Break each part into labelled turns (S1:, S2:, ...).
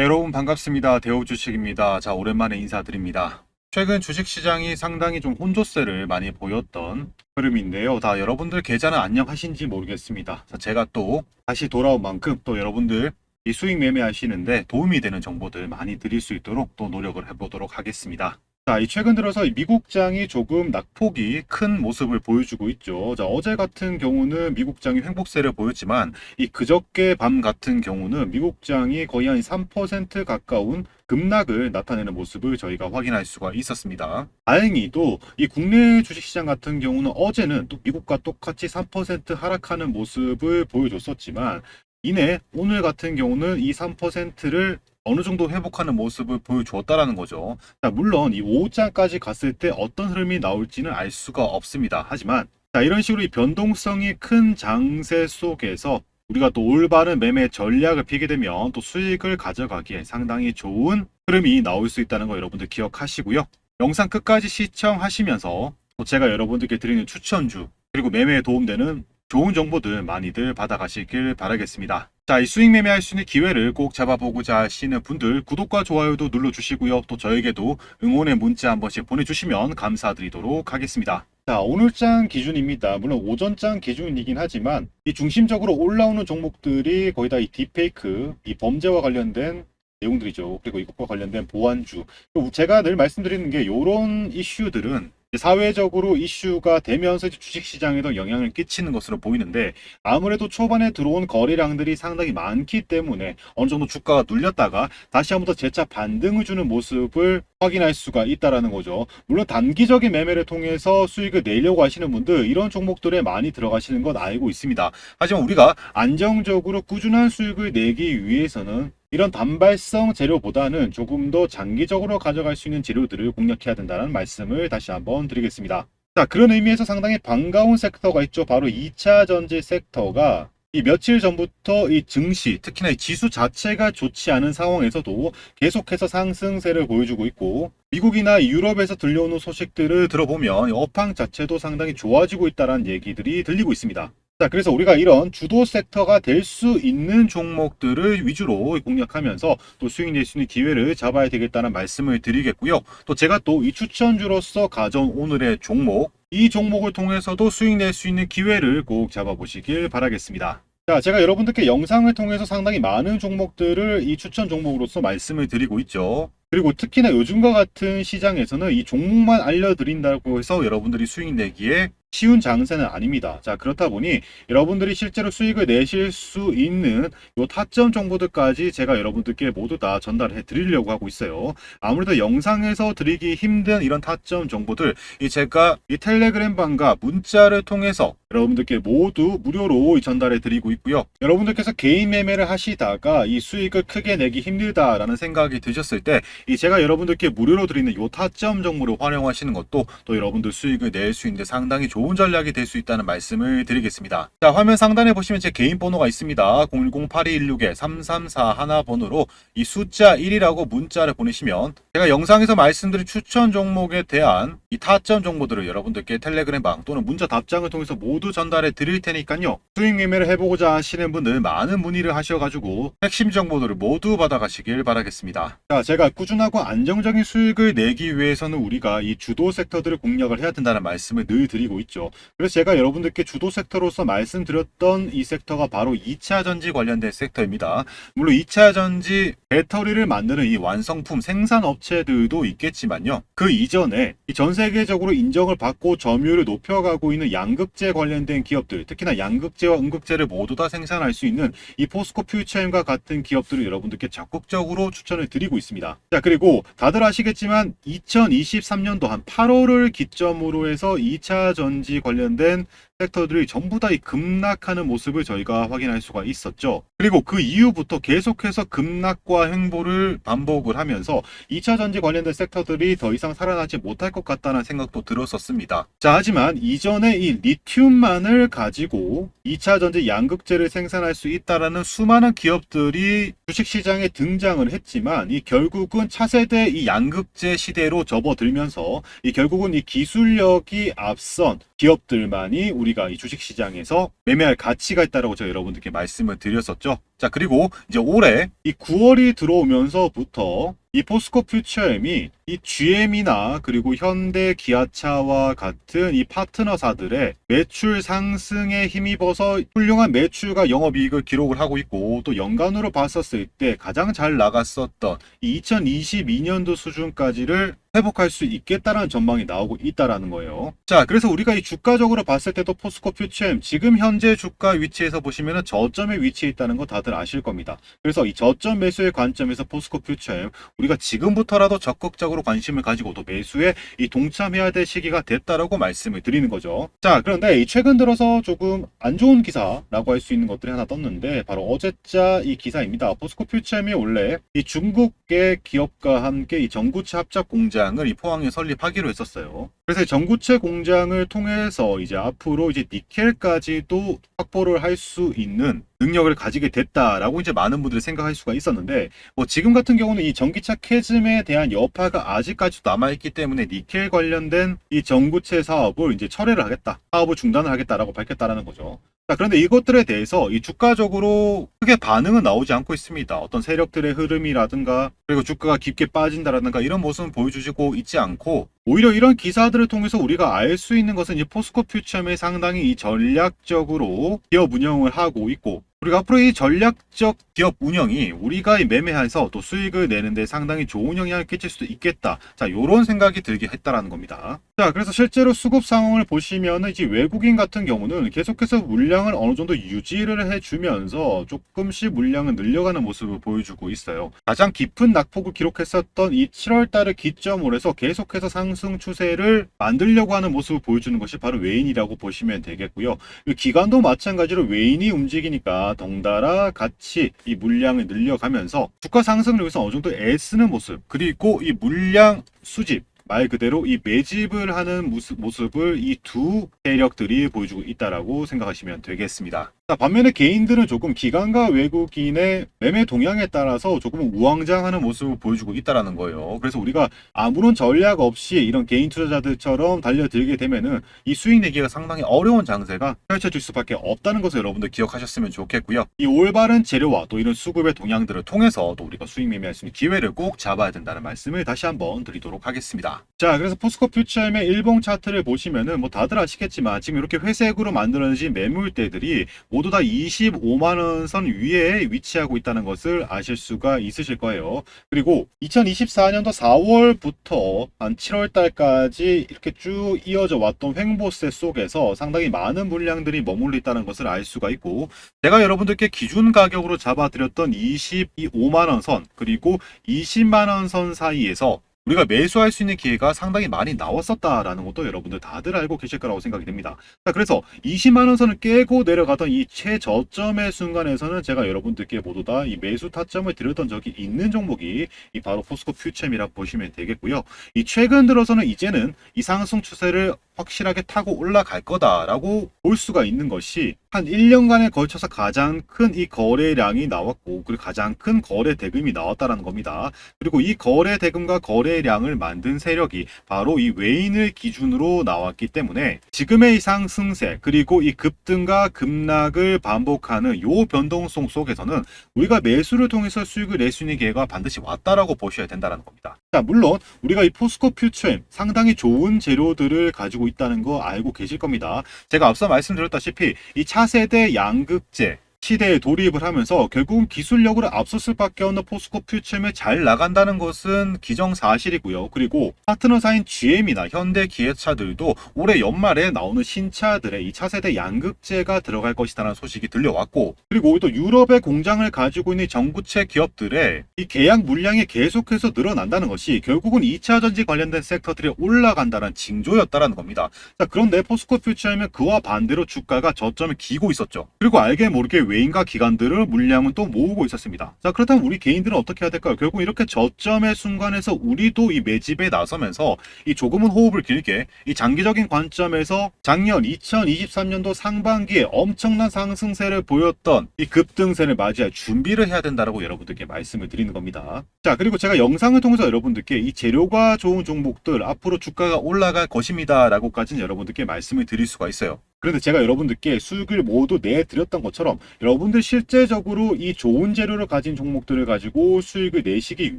S1: 네, 여러분 반갑습니다. 대우 주식입니다. 자, 오랜만에 인사드립니다. 최근 주식 시장이 상당히 좀 혼조세를 많이 보였던 흐름인데요. 다 여러분들 계좌는 안녕하신지 모르겠습니다. 자, 제가 또 다시 돌아온 만큼 또 여러분들 이 수익 매매하시는데 도움이 되는 정보들 많이 드릴 수 있도록 또 노력을 해보도록 하겠습니다. 자, 이 최근 들어서 이 미국장이 조금 낙폭이 큰 모습을 보여주고 있죠. 자, 어제 같은 경우는 미국장이 횡복세를 보였지만 이 그저께 밤 같은 경우는 미국장이 거의 한 3% 가까운 급락을 나타내는 모습을 저희가 확인할 수가 있었습니다. 다행히도 이 국내 주식시장 같은 경우는 어제는 또 미국과 똑같이 3% 하락하는 모습을 보여줬었지만 이내 오늘 같은 경우는 이 3%를 어느 정도 회복하는 모습을 보여주었다라는 거죠. 자, 물론 이 5장까지 갔을 때 어떤 흐름이 나올지는 알 수가 없습니다. 하지만 자, 이런 식으로 이 변동성이 큰 장세 속에서 우리가 또 올바른 매매 전략을 피게 되면 또 수익을 가져가기에 상당히 좋은 흐름이 나올 수 있다는 거 여러분들 기억하시고요. 영상 끝까지 시청하시면서 또 제가 여러분들께 드리는 추천주 그리고 매매에 도움되는 좋은 정보들 많이들 받아가시길 바라겠습니다. 자, 이 수익 매매할 수 있는 기회를 꼭 잡아보고자 하시는 분들 구독과 좋아요도 눌러주시고요. 또 저에게도 응원의 문자 한 번씩 보내주시면 감사드리도록 하겠습니다. 자, 오늘장 기준입니다. 물론 오전장 기준이긴 하지만 이 중심적으로 올라오는 종목들이 거의 다 이 딥페이크, 이 범죄와 관련된 내용들이죠. 그리고 이것과 관련된 보안주. 제가 늘 말씀드리는 게 이런 이슈들은 사회적으로 이슈가 되면서 주식시장에도 영향을 끼치는 것으로 보이는데 아무래도 초반에 들어온 거래량들이 상당히 많기 때문에 어느 정도 주가가 눌렸다가 다시 한번 더 재차 반등을 주는 모습을 확인할 수가 있다라는 거죠. 물론 단기적인 매매를 통해서 수익을 내려고 하시는 분들 이런 종목들에 많이 들어가시는 건 알고 있습니다. 하지만 우리가 안정적으로 꾸준한 수익을 내기 위해서는 이런 단발성 재료보다는 조금 더 장기적으로 가져갈 수 있는 재료들을 공략해야 된다는 말씀을 다시 한번 드리겠습니다. 자, 그런 의미에서 상당히 반가운 섹터가 있죠. 바로 2차 전지 섹터가 이 며칠 전부터 이 증시, 특히나 이 지수 자체가 좋지 않은 상황에서도 계속해서 상승세를 보여주고 있고, 미국이나 유럽에서 들려오는 소식들을 들어보면 이 업황 자체도 상당히 좋아지고 있다는 얘기들이 들리고 있습니다. 자, 그래서 우리가 이런 주도 섹터가 될 수 있는 종목들을 위주로 공략하면서 또 수익 낼 수 있는 기회를 잡아야 되겠다는 말씀을 드리겠고요. 또 제가 또 이 추천주로서 가져온 오늘의 종목, 이 종목을 통해서도 수익 낼 수 있는 기회를 꼭 잡아보시길 바라겠습니다. 자, 제가 여러분들께 영상을 통해서 상당히 많은 종목들을 이 추천 종목으로서 말씀을 드리고 있죠. 그리고 특히나 요즘과 같은 시장에서는 이 종목만 알려드린다고 해서 여러분들이 수익 내기에 쉬운 장세는 아닙니다. 자, 그렇다 보니 여러분들이 실제로 수익을 내실 수 있는 요 타점 정보들까지 제가 여러분들께 모두 다 전달해 드리려고 하고 있어요. 아무래도 영상에서 드리기 힘든 이런 타점 정보들, 이 제가 이 텔레그램 방과 문자를 통해서 여러분들께 모두 무료로 전달해 드리고 있고요. 여러분들께서 개인 매매를 하시다가 이 수익을 크게 내기 힘들다라는 생각이 드셨을 때, 이 제가 여러분들께 무료로 드리는 요 타점 정보를 활용하시는 것도 또 여러분들 수익을 낼 수 있는데 상당히 좋은 전략이 될 수 있다는 말씀을 드리겠습니다. 자, 화면 상단에 보시면 제 개인 번호가 있습니다. 010-8216-334 하나 번호로 이 숫자 1이라고 문자를 보내시면 제가 영상에서 말씀드린 추천 종목에 대한 이 타점 정보들을 여러분들께 텔레그램 방 또는 문자 답장을 통해서 모두 전달해 드릴 테니까요. 수익 매매를 해보고자 하시는 분들 많은 문의를 하셔가지고 핵심 정보들을 모두 받아가시길 바라겠습니다. 자, 제가 꾸준하고 안정적인 수익을 내기 위해서는 우리가 이 주도 섹터들을 공략을 해야 된다는 말씀을 늘 드리고 있죠. 그래서 제가 여러분들께 주도 섹터로서 말씀드렸던 이 섹터가 바로 2차 전지 관련된 섹터입니다. 물론 2차 전지 배터리를 만드는 이 완성품 생산 업체들도 있겠지만요. 그 이전에 이전 세계적으로 인정을 받고 점유율을 높여가고 있는 양극재 관련 된 기업들, 특히나 양극재와 음극재를 모두 다 생산할 수 있는 이 포스코 퓨처엠과 같은 기업들을 여러분들께 적극적으로 추천을 드리고 있습니다. 자, 그리고 다들 아시겠지만 2023년도 한 8월을 기점으로 해서 2차 전지 관련된 섹터들이 전부 다 이 급락하는 모습을 저희가 확인할 수가 있었죠. 그리고 그 이후부터 계속해서 급락과 행보를 반복을 하면서 2차 전지 관련된 섹터들이 더 이상 살아나지 못할 것 같다는 생각도 들었었습니다. 자, 하지만 이전에 이 리튬 이것만을 가지고 2차 전지 양극재를 생산할 수 있다라는 수많은 기업들이 주식시장에 등장을 했지만 이 결국은 차세대 이 양극재 시대로 접어들면서 이 결국은 이 기술력이 앞선 기업들만이 우리가 이 주식시장에서 매매할 가치가 있다라고 제가 여러분들께 말씀을 드렸었죠. 자 그리고 이제 올해 이 9월이 들어오면서부터 이 포스코 퓨처엠이 이 GM이나 그리고 현대 기아차와 같은 이 파트너사들의 매출 상승에 힘입어서 훌륭한 매출과 영업이익을 기록을 하고 있고 또 연간으로 봤었을 때 가장 잘 나갔었던 이 2022년도 수준까지를 회복할 수 있겠다라는 전망이 나오고 있다라는 거예요. 자, 그래서 우리가 이 주가적으로 봤을 때도 포스코 퓨처엠 지금 현재 주가 위치에서 보시면은 저점에 위치해 있다는 거 다들 아실 겁니다. 그래서 이 저점 매수의 관점에서 포스코 퓨처엠 우리가 지금부터라도 적극적으로 관심을 가지고 또 매수에 이 동참해야 될 시기가 됐다라고 말씀을 드리는 거죠. 자, 그런데 이 최근 들어서 조금 안 좋은 기사라고 할 수 있는 것들이 하나 떴는데 바로 어제자 이 기사입니다. 포스코 퓨처엠이 원래 이 중국계 기업과 함께 이 전구체 합작 공장 을 이 포항에 설립하기로 했었어요. 그래서 이 전구체 공장을 통해서 이제 앞으로 이제 니켈까지도 확보를 할 수 있는 능력을 가지게 됐다라고 이제 많은 분들이 생각할 수가 있었는데 뭐 지금 같은 경우는 이 전기차 캐즘에 대한 여파가 아직까지도 남아있기 때문에 니켈 관련된 이 전구체 사업을 이제 철회를 하겠다 사업을 중단을 하겠다라고 밝혔다라는 거죠. 자, 그런데 이것들에 대해서 이 주가적으로 크게 반응은 나오지 않고 있습니다. 어떤 세력들의 흐름이라든가 그리고 주가가 깊게 빠진다라든가 이런 모습은 보여주시고 있지 않고 오히려 이런 기사들을 통해서 우리가 알 수 있는 것은 이 포스코 퓨처엠이 상당히 이 전략적으로 기업 운영을 하고 있고 우리가 앞으로 이 전략적 기업 운영이 우리가 이 매매해서 또 수익을 내는데 상당히 좋은 영향을 끼칠 수도 있겠다. 자, 요런 생각이 들게 했다라는 겁니다. 자, 그래서 실제로 수급 상황을 보시면은 이제 외국인 같은 경우는 계속해서 물량을 어느 정도 유지를 해주면서 조금씩 물량을 늘려가는 모습을 보여주고 있어요. 가장 깊은 낙폭을 기록했었던 이 7월 달을 기점으로 해서 계속해서 상승 추세를 만들려고 하는 모습을 보여주는 것이 바로 외인이라고 보시면 되겠고요. 이 기관도 마찬가지로 외인이 움직이니까 덩달아 같이 이 물량을 늘려가면서 주가 상승을 위해서 어느 정도 애쓰는 모습 그리고 이 물량 수집 말 그대로 이 매집을 하는 모습, 모습을 이 두 세력들이 보여주고 있다라고 생각하시면 되겠습니다. 자, 반면에 개인들은 조금 기관과 외국인의 매매 동향에 따라서 조금 우왕좌왕하는 모습을 보여주고 있다라는 거예요. 그래서 우리가 아무런 전략 없이 이런 개인 투자자들처럼 달려들게 되면은 이 수익 내기가 상당히 어려운 장세가 펼쳐질 수밖에 없다는 것을 여러분들 기억하셨으면 좋겠고요. 이 올바른 재료와 또 이런 수급의 동향들을 통해서 또 우리가 수익 매매할 수 있는 기회를 꼭 잡아야 된다는 말씀을 다시 한번 드리도록 하겠습니다. 자, 그래서 포스코 퓨처엠의 일봉 차트를 보시면은 뭐 다들 아시겠지만 지금 이렇게 회색으로 만들어진 매물대들이 모두 다 25만 원 선 위에 위치하고 있다는 것을 아실 수가 있으실 거예요. 그리고 2024년도 4월부터 한 7월 달까지 이렇게 쭉 이어져 왔던 횡보세 속에서 상당히 많은 물량들이 머물러 있다는 것을 알 수가 있고 제가 여러분들께 기준 가격으로 잡아드렸던 25만 원 선 그리고 20만 원 선 사이에서 우리가 매수할 수 있는 기회가 상당히 많이 나왔었다라는 것도 여러분들 다들 알고 계실 거라고 생각이 됩니다. 자, 그래서 20만 원 선을 깨고 내려가던 이 최저점의 순간에서는 제가 여러분들께 모두 다 이 매수 타점을 드렸던 적이 있는 종목이 이 바로 포스코 퓨처엠이라고 보시면 되겠고요. 이 최근 들어서는 이제는 이 상승 추세를 확실하게 타고 올라갈 거다라고 볼 수가 있는 것이 한 1년간에 걸쳐서 가장 큰 이 거래량이 나왔고 그리고 가장 큰 거래 대금이 나왔다라는 겁니다. 그리고 이 거래 대금과 거래량을 만든 세력이 바로 이 외인을 기준으로 나왔기 때문에 지금의 이 상승세 그리고 이 급등과 급락을 반복하는 요 변동성 속에서는 우리가 매수를 통해서 수익을 낼 수 있는 기회가 반드시 왔다라고 보셔야 된다는 겁니다. 자, 물론 우리가 이 포스코 퓨처엠 상당히 좋은 재료들을 가지고 있다는 거 알고 계실 겁니다. 제가 앞서 말씀드렸다시피 이 차세대 양극재 시대에 돌입을 하면서 결국은 기술력으로 앞섰을 수밖에 없는 포스코 퓨처엠이 잘 나간다는 것은 기정사실이고요. 그리고 파트너사인 GM이나 현대 기아차들도 올해 연말에 나오는 신차들의 이 차세대 양극재가 들어갈 것이라는 소식이 들려왔고 그리고 또 유럽의 공장을 가지고 있는 전구체 기업들의 이 계약 물량이 계속해서 늘어난다는 것이 결국은 2차 전지 관련된 섹터들이 올라간다는 징조였다라는 겁니다. 자, 그런데 포스코 퓨처엠은 그와 반대로 주가가 저점을 기고 있었죠. 그리고 알게 모르게 외인과 기관들을 물량은 또 모으고 있었습니다. 자, 그렇다면 우리 개인들은 어떻게 해야 될까요? 결국 이렇게 저점의 순간에서 우리도 이 매집에 나서면서 이 조금은 호흡을 길게 이 장기적인 관점에서 작년 2023년도 상반기에 엄청난 상승세를 보였던 이 급등세를 맞이할 준비를 해야 된다라고 여러분들께 말씀을 드리는 겁니다. 자, 그리고 제가 영상을 통해서 여러분들께 이 재료가 좋은 종목들 앞으로 주가가 올라갈 것입니다 라고까지는 여러분들께 말씀을 드릴 수가 있어요. 그런데 제가 여러분들께 수익을 모두 내드렸던 것처럼 여러분들 실제적으로 이 좋은 재료를 가진 종목들을 가지고 수익을 내시기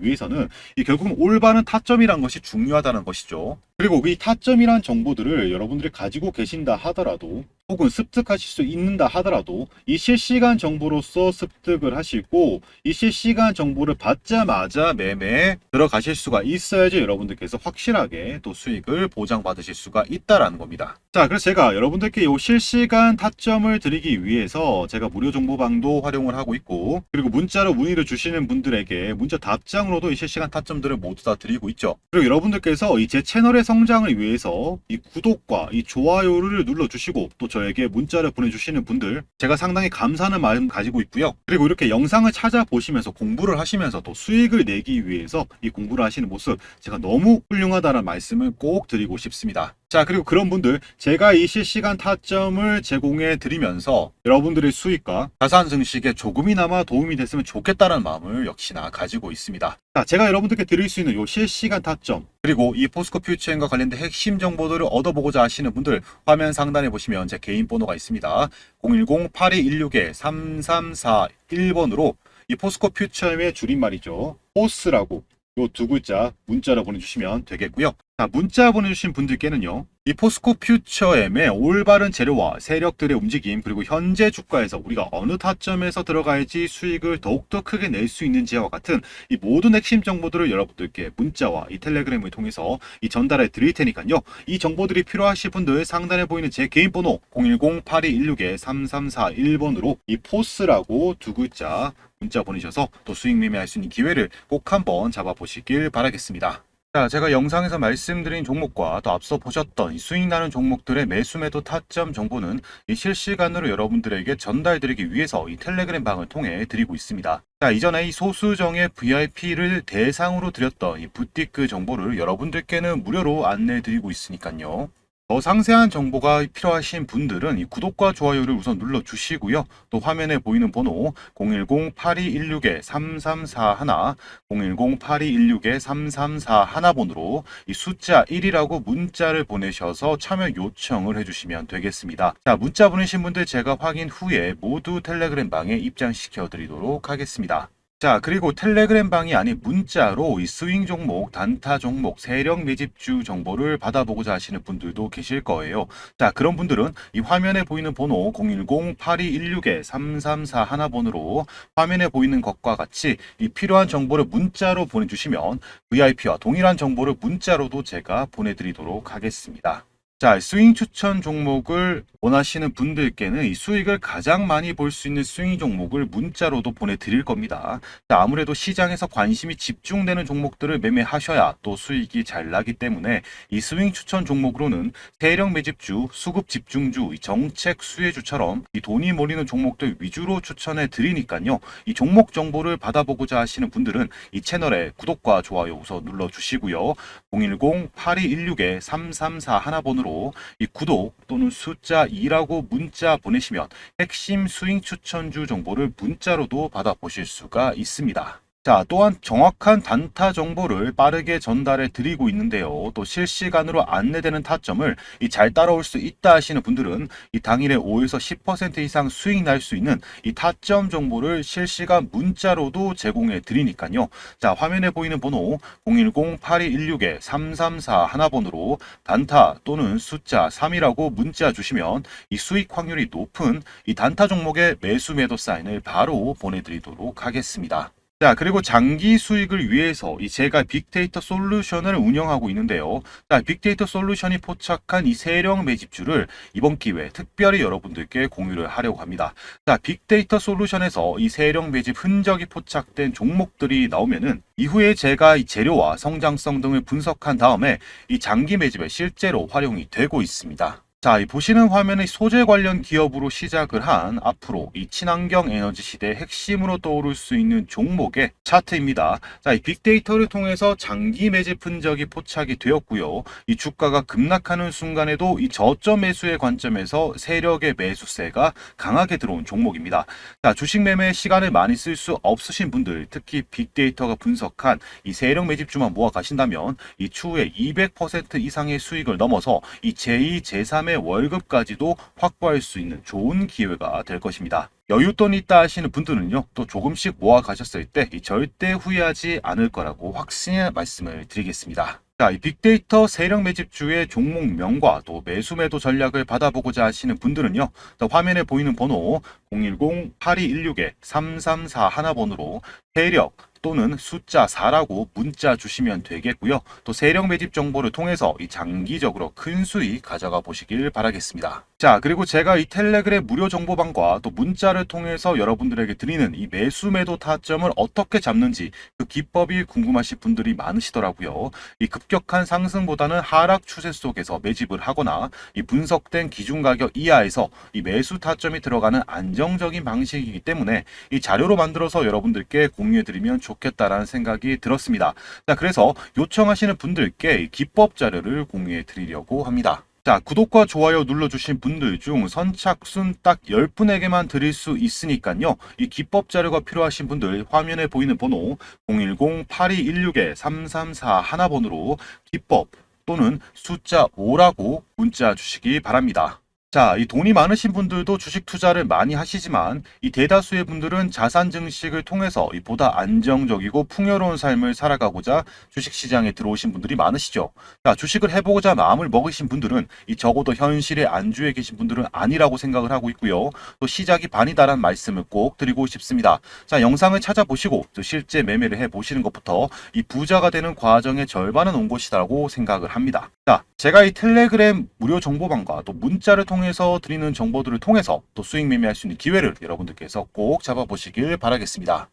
S1: 위해서는 이 결국은 올바른 타점이란 것이 중요하다는 것이죠. 그리고 이 타점이란 정보들을 여러분들이 가지고 계신다 하더라도 혹은 습득하실 수 있는다 하더라도 이 실시간 정보로서 습득을 하시고 이 실시간 정보를 받자마자 매매에 들어가실 수가 있어야지 여러분들께서 확실하게 또 수익을 보장받으실 수가 있다라는 겁니다. 자, 그래서 제가 여러분들께 이 실시간 타점을 드리기 위해서 제가 무료 정보방도 활용을 하고 있고 그리고 문자로 문의를 주시는 분들에게 문자 답장으로도 이 실시간 타점들을 모두 다 드리고 있죠. 그리고 여러분들께서 이 제 채널의 성장을 위해서 이 구독과 이 좋아요를 눌러주시고 또저 에게 문자를 보내주시는 분들 제가 상당히 감사하는 마음 가지고 있고요. 그리고 이렇게 영상을 찾아보시면서 공부를 하시면서 또 수익을 내기 위해서 이 공부를 하시는 모습 제가 너무 훌륭하다는 말씀을 꼭 드리고 싶습니다. 자, 그리고 그런 분들, 제가 이 실시간 타점을 제공해 드리면서 여러분들의 수익과 자산 증식에 조금이나마 도움이 됐으면 좋겠다는 마음을 역시나 가지고 있습니다. 자, 제가 여러분들께 드릴 수 있는 이 실시간 타점, 그리고 이 포스코 퓨처엔과 관련된 핵심 정보들을 얻어보고자 하시는 분들, 화면 상단에 보시면 제 개인 번호가 있습니다. 010-8216-3341번으로 이 포스코 퓨처엠의 줄임말이죠. 포스라고 요 두 글자 문자로 보내주시면 되겠고요. 자, 문자 보내주신 분들께는요. 이 포스코 퓨처엠의 올바른 재료와 세력들의 움직임 그리고 현재 주가에서 우리가 어느 타점에서 들어가야지 수익을 더욱더 크게 낼 수 있는지와 같은 이 모든 핵심 정보들을 여러분들께 문자와 이 텔레그램을 통해서 이 전달해 드릴 테니까요. 이 정보들이 필요하실 분들 상단에 보이는 제 개인 번호 010-8216-3341번으로 이 포스라고 두 글자 문자 보내셔서 또 수익 매매할 수 있는 기회를 꼭 한번 잡아보시길 바라겠습니다. 자, 제가 영상에서 말씀드린 종목과 또 앞서 보셨던 이 수익 나는 종목들의 매수 매도 타점 정보는 이 실시간으로 여러분들에게 전달드리기 위해서 이 텔레그램 방을 통해 드리고 있습니다. 자, 이전에 이 소수정의 VIP를 대상으로 드렸던 이 부티크 정보를 여러분들께는 무료로 안내 드리고 있으니까요. 더 상세한 정보가 필요하신 분들은 이 구독과 좋아요를 우선 눌러 주시고요. 또 화면에 보이는 번호 010-8216-3341, 010-8216-3341번으로 이 숫자 1이라고 문자를 보내셔서 참여 요청을 해주시면 되겠습니다. 자, 문자 보내신 분들 제가 확인 후에 모두 텔레그램 방에 입장시켜 드리도록 하겠습니다. 자, 그리고 텔레그램 방이 아닌 문자로 이 스윙 종목, 단타 종목, 세력 매집주 정보를 받아보고자 하시는 분들도 계실 거예요. 자, 그런 분들은 이 화면에 보이는 번호 010-8216-3341번으로 화면에 보이는 것과 같이 이 필요한 정보를 문자로 보내주시면 VIP와 동일한 정보를 문자로도 제가 보내드리도록 하겠습니다. 자, 스윙 추천 종목을 원하시는 분들께는 이 수익을 가장 많이 볼 수 있는 스윙 종목을 문자로도 보내드릴 겁니다. 자, 아무래도 시장에서 관심이 집중되는 종목들을 매매하셔야 또 수익이 잘 나기 때문에 이 스윙 추천 종목으로는 세력 매집주, 수급 집중주, 이 정책 수혜주처럼 이 돈이 몰리는 종목들 위주로 추천해 드리니까요. 이 종목 정보를 받아보고자 하시는 분들은 이 채널에 구독과 좋아요 우선 눌러 주시고요. 010-8216-3341번으로 이 구독 또는 숫자 2라고 문자 보내시면 핵심 스윙 추천주 정보를 문자로도 받아보실 수가 있습니다. 자, 또한 정확한 단타 정보를 빠르게 전달해 드리고 있는데요. 또 실시간으로 안내되는 타점을 이 잘 따라올 수 있다 하시는 분들은 이 당일에 5에서 10% 이상 수익 날 수 있는 이 타점 정보를 실시간 문자로도 제공해 드리니까요. 자, 화면에 보이는 번호 010-8216-3341번으로 단타 또는 숫자 3이라고 문자 주시면 이 수익 확률이 높은 이 단타 종목의 매수 매도 사인을 바로 보내드리도록 하겠습니다. 자, 그리고 장기 수익을 위해서 이 제가 빅데이터 솔루션을 운영하고 있는데요. 자, 빅데이터 솔루션이 포착한 이 세력 매집주를 이번 기회에 특별히 여러분들께 공유를 하려고 합니다. 자, 빅데이터 솔루션에서 이 세력 매집 흔적이 포착된 종목들이 나오면은 이후에 제가 이 재료와 성장성 등을 분석한 다음에 이 장기 매집에 실제로 활용이 되고 있습니다. 자, 이 보시는 화면의 소재 관련 기업으로 시작을 한 앞으로 이 친환경 에너지 시대의 핵심으로 떠오를 수 있는 종목의 차트입니다. 자, 이 빅데이터를 통해서 장기 매집 흔적이 포착이 되었고요. 이 주가가 급락하는 순간에도 이 저점 매수의 관점에서 세력의 매수세가 강하게 들어온 종목입니다. 자, 주식 매매에 시간을 많이 쓸 수 없으신 분들, 특히 빅데이터가 분석한 이 세력 매집주만 모아 가신다면 이 추후에 200% 이상의 수익을 넘어서 이 제2, 제3의 월급까지도 확보할 수 있는 좋은 기회가 될 것입니다. 여윳돈 있다 하시는 분들은요, 또 조금씩 모아 가셨을 때이 절대 후회하지 않을 거라고 확신의 말씀을 드리겠습니다. 자, 이 빅데이터 세력 매집주의 종목명과 또 매수 매도 전략을 받아보고자 하시는 분들은요, 또 화면에 보이는 번호 010-8216-334 하나번으로 세력 또는 숫자 4라고 문자 주시면 되겠고요. 또 세력 매집 정보를 통해서 이 장기적으로 큰 수익 가져가 보시길 바라겠습니다. 자, 그리고 제가 이 텔레그램 무료 정보방과 또 문자를 통해서 여러분들에게 드리는 이 매수 매도 타점을 어떻게 잡는지 그 기법이 궁금하신 분들이 많으시더라고요. 이 급격한 상승보다는 하락 추세 속에서 매집을 하거나 이 분석된 기준 가격 이하에서 이 매수 타점이 들어가는 안정적인 방식이기 때문에 이 자료로 만들어서 여러분들께 공유해 드리면 좋겠다라는 생각이 들었습니다. 자, 그래서 요청하시는 분들께 이 기법 자료를 공유해 드리려고 합니다. 자, 구독과 좋아요 눌러주신 분들 중 선착순 딱 10분에게만 드릴 수 있으니까요. 이 기법 자료가 필요하신 분들 화면에 보이는 번호 010-8216-334 하나번으로 기법 또는 숫자 5라고 문자 주시기 바랍니다. 자, 이 돈이 많으신 분들도 주식 투자를 많이 하시지만 이 대다수의 분들은 자산 증식을 통해서 이 보다 안정적이고 풍요로운 삶을 살아가고자 주식 시장에 들어오신 분들이 많으시죠. 자, 주식을 해보고자 마음을 먹으신 분들은 이 적어도 현실에 안주해 계신 분들은 아니라고 생각을 하고 있고요. 또 시작이 반이다란 말씀을 꼭 드리고 싶습니다. 자, 영상을 찾아보시고 또 실제 매매를 해 보시는 것부터 이 부자가 되는 과정의 절반은 온 것이라고 생각을 합니다. 자, 제가 이 텔레그램 무료 정보방과 또 문자를 통해서 드리는 정보들을 통해서 또 수익 매매할 수 있는 기회를 여러분들께서 꼭 잡아보시길 바라겠습니다.